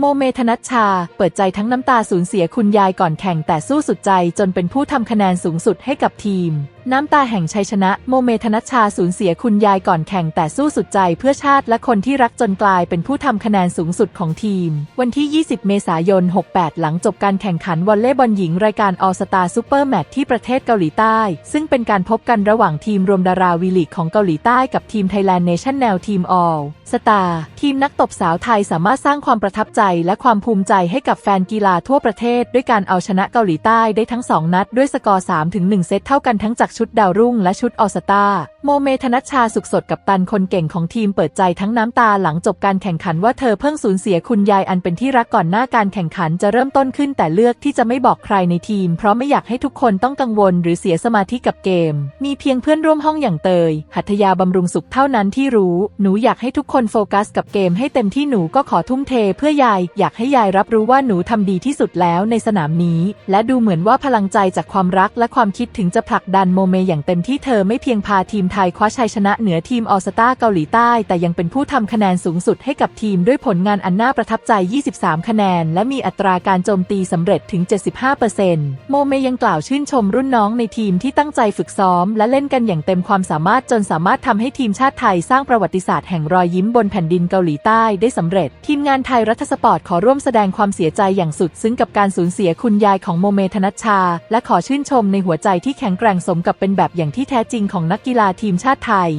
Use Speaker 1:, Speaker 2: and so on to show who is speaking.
Speaker 1: โมเมธนัชชา เปิดใจทั้งน้ำตาสูญเสียคุณยายก่อนแข่งแต่สู้สุดใจจนเป็นผู้ทำคะแนนสูงสุดให้กับทีม น้ำตาแห่งชัยชนะ โมเมธนัชชาสูญเสียคุณยายก่อนแข่งแต่สู้สุดใจเพื่อชาติและคนที่รักจนกลายเป็นผู้ทำคะแนนสูงสุดของทีม วันที่ 20 เมษายน 68 หลังจบการแข่งขันวอลเลย์บอลหญิงรายการออสตาซูเปอร์แมตที่ประเทศเกาหลีใต้ ซึ่งเป็นการพบกันระหว่างทีมรวมดาราวีลีกของเกาหลีใต้กับทีมไทยแลนด์เนชั่นแนลทีมออลสตาร์ทีมนักตบสาวไทยสามารถสร้างความประทับใจและความภูมิใจให้กับแฟนกีฬาทั่วประเทศ ด้วยการเอาชนะเกาหลีใต้ได้ทั้ง 2 นัดด้วยสกอร์ 3-1 เซตเท่ากันทั้งจากชุดดาวรุ่งและชุดออสตาโมเมธนัชชาสุขสดกับตันคนเก่งของทีมเปิดใจทั้งน้ำตาหลังจบการแข่งขันว่าเธอเพิ่งสูญเสียคุณยายอันเป็นที่รักก่อนหน้าการแข่งขันจะเริ่มต้นขึ้นแต่เลือกที่จะไม่บอกใครในทีม เพราะไม่อยากให้ทุกคนต้องกังวลหรือเสียสมาธิกับเกม มีเพียงเพื่อนร่วมห้องอย่างเตย หัตยาบำรุงสุขเท่านั้นที่รู้ หนูอยากให้ทุกคนโฟกัสกับเกมให้เต็มที่หนูก็ขอทุ่มเท เพื่อยาย อยากให้ยายรับรู้ว่าหนูทำดีที่สุดแล้วในสนามนี้ และดูเหมือนว่าพลังใจจากความรักและความคิดถึงจะผลักดันโมเมอย่างเต็มที่เธอไม่เพียงพาทีมไทยคว้าชัยชนะเหนือทีมออสตาเกาหลีใต้ แต่ยังเป็นผู้ทำคะแนนสูงสุดให้กับทีมด้วยผลงานอันน่าประทับใจ 23 คะแนน และมีอัตราการโจมตีสำเร็จถึง 75%โมเมยังกล่าวชื่นชมรุ่นน้องในทีมที่ตั้งใจฝึกซ้อม และเล่นกันอย่างเต็มความสามารถจนสามารถทำให้ทีมชาติไทยสร้างประวัติศาสตร์แห่งรอยยิ้มบนแผ่นดินเกาหลีใต้ได้สำเร็จ ทีมงานไทยรัฐสปอร์ตขอร่วมแสดงความเสียใจอย่างสุดซึ้งกับการสูญเสียคุณยายของโมเมธนัชชา และขอชื่นชมในหัวใจที่แข็งแกร่งสมกับเป็นแบบอย่างที่แท้จริงของนักกีฬาทีมชาติไทย